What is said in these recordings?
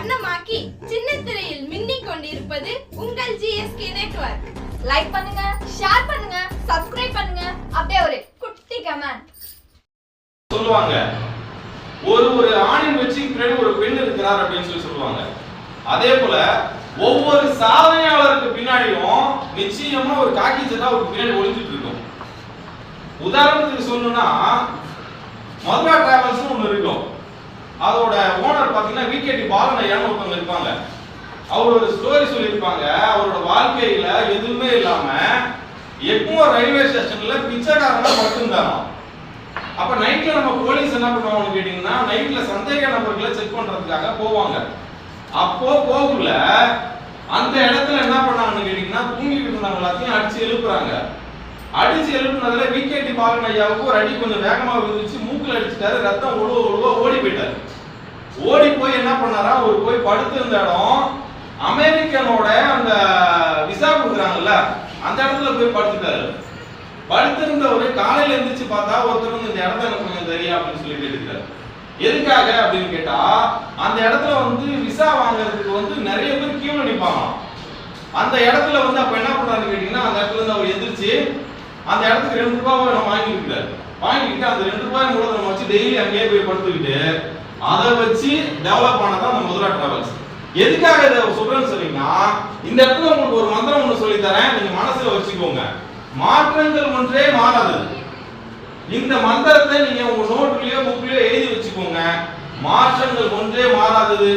வண்ணமாக்கி சின்ன திரையில் மின்னிக் கொண்டிருப்பது உங்கள் ஜிஎஸ்கே நெட்வொர்க் லைக் பண்ணுங்க ஷேர் பண்ணுங்க சப்ஸ்கிரைப் பண்ணுங்க. அப்படியே ஒரு குட்டி கமெண்ட் சொல்லுவாங்க. ஒரு ஒரு ஆணின் வச்சு பின்னாடி ஒரு பெண் இருக்கிறார் அப்படின்னு சொல்லி சொல்லுவாங்க. அதே போல ஒவ்வொரு சாதனையாளருக்கு பின்னாடியும் நிச்சயமா ஒரு காக்கி சட்டா ஒரு பின்னாடி ஒளிஞ்சிட்டு இருக்கும். உதாரணத்துக்கு சொல்லணும்னா மதுரா டிராவல்ஸ் ஒன்று இருக்கும். அதோட ஓனர் பாத்தீங்கன்னா விகேடி பாலன் ஐயான்னு ஒருத்தவங்க இருப்பாங்க. அவர் ஒரு ஸ்டோரி சொல்லியிருப்பாங்க. அவரோட வாழ்க்கையில எதுவுமே இல்லாம எக்மோர் ரயில்வே ஸ்டேஷன்ல பிச்சைக்காரனா மட்டும்தான் அப்ப நைட்ல நம்ம போலீஸ் என்ன பண்ணுவாங்கன்னு கேட்டீங்கன்னா நைட்ல சந்தேக நபர்களை செக் பண்றதுக்காக போவாங்க. அப்போ போகல. அந்த இடத்துல என்ன பண்ணாங்கன்னு கேட்டீங்கன்னா தூங்கிட்டு இருந்தவங்க எல்லாத்தையும் அடிச்சு எழுப்புறாங்க. அடிச்சு எழுப்புனதுல விகேடி பாலன் ஐயாவுக்கு ஒரு அடி கொஞ்சம் வேகமா விழுந்துச்சு மூக்குல அடிச்சுட்டாரு. ரத்தம் ஒழுவ ஒழுவ ஓடி போயிட்டாரு. ஓடி போய் என்ன பண்ணாரா? ஒரு போய் படுத்திருந்த இடம் அமெரிக்கனோட அந்த விசா கொடுக்குறாங்கல்ல அந்த இடத்துல போய் படுத்துட்டாரு. படுத்திருந்தவரு காலையில எந்திரிச்சு பார்த்தா ஒருத்தர் வந்து இந்த இடத்த எனக்கு கொஞ்சம் தெரியும் அப்படின்னு சொல்லி கேட்டுக்கிறாரு எதுக்காக அப்படின்னு கேட்டா அந்த இடத்துல வந்து விசா வாங்குறதுக்கு வந்து நிறைய பேர் கீழே நிப்பாங்க அந்த இடத்துல வந்து அப்ப என்ன பண்றாருன்னு கேட்டீங்கன்னா அந்த இடத்துல இருந்து அவர் எந்திரிச்சு அந்த இடத்துக்கு ரெண்டு ரூபாவை நம்ம வாங்கியிருக்கிறாரு வாங்கிக்கிட்டு அந்த ரெண்டு ரூபாய் மூலம் நம்ம வச்சு டெய்லி அங்கேயே போய் படுத்துக்கிட்டு அதை வச்சு டெவலப் ஆனதான் அந்த முதலா டிராவல்ஸ் எதுக்காக இதை சொல்றேன்னு சொன்னீங்கன்னா இந்த இடத்துல உங்களுக்கு ஒரு மந்திரம் ஒன்று சொல்லி தரேன் நீங்க மனசுல வச்சுக்கோங்க. மாற்றங்கள் ஒன்றே மாறாது. இந்த மந்திரத்தை நீங்க உங்க நோட்லயோ புக்லயோ எழுதி வச்சுக்கோங்க. மாற்றங்கள் ஒன்றே மாறாதது.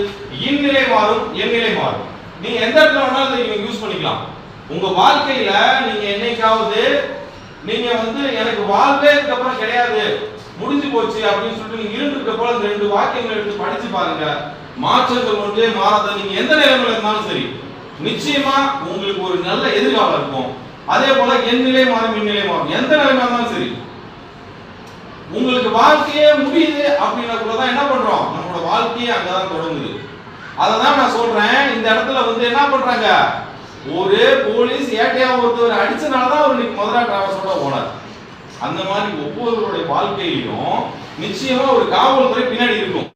இந்நிலை மாறும் எந்நிலை மாறும். நீங்க எந்த இடத்துல வேணாலும் நீங்க யூஸ் பண்ணிக்கலாம். உங்க வாழ்க்கையில நீங்க என்னைக்காவது நீங்க வந்து எனக்கு வாழ்வே இதுக்கப்புறம் கிடையாது. முடிஞ்சு போச்சு அப்படின்னு சொல்லிட்டு நீங்க இருந்திருக்க போல இந்த ரெண்டு வாக்கியங்களை எடுத்து படிச்சு பாருங்க. மாற்றங்கள் ஒன்றே மாறாத. நீங்க எந்த நிலைமையில இருந்தாலும் சரி நிச்சயமா உங்களுக்கு ஒரு நல்ல எதிர்காலம் இருக்கும். அதே போல என் நிலை மாறும் மின் நிலை மாறும். எந்த நிலைமையா இருந்தாலும் சரி உங்களுக்கு வாழ்க்கையே முடியுது அப்படின்னா கூட தான் என்ன பண்றோம்? நம்மளோட வாழ்க்கையே அங்கதான் தொடங்குது. அதை தான் நான் சொல்றேன் இந்த இடத்துல வந்து என்ன பண்றாங்க? ஒரு போலீஸ் ஏட்டையா ஒருத்தவர் அடிச்சனாலதான் அவர் இன்னைக்கு மதுரா டிராவல்ஸோட போனார். அந்த மாதிரி ஒவ்வொருவருடைய வாழ்க்கையிலும் நிச்சயமா ஒரு காவல்துறை பின்னாடி இருக்கும்.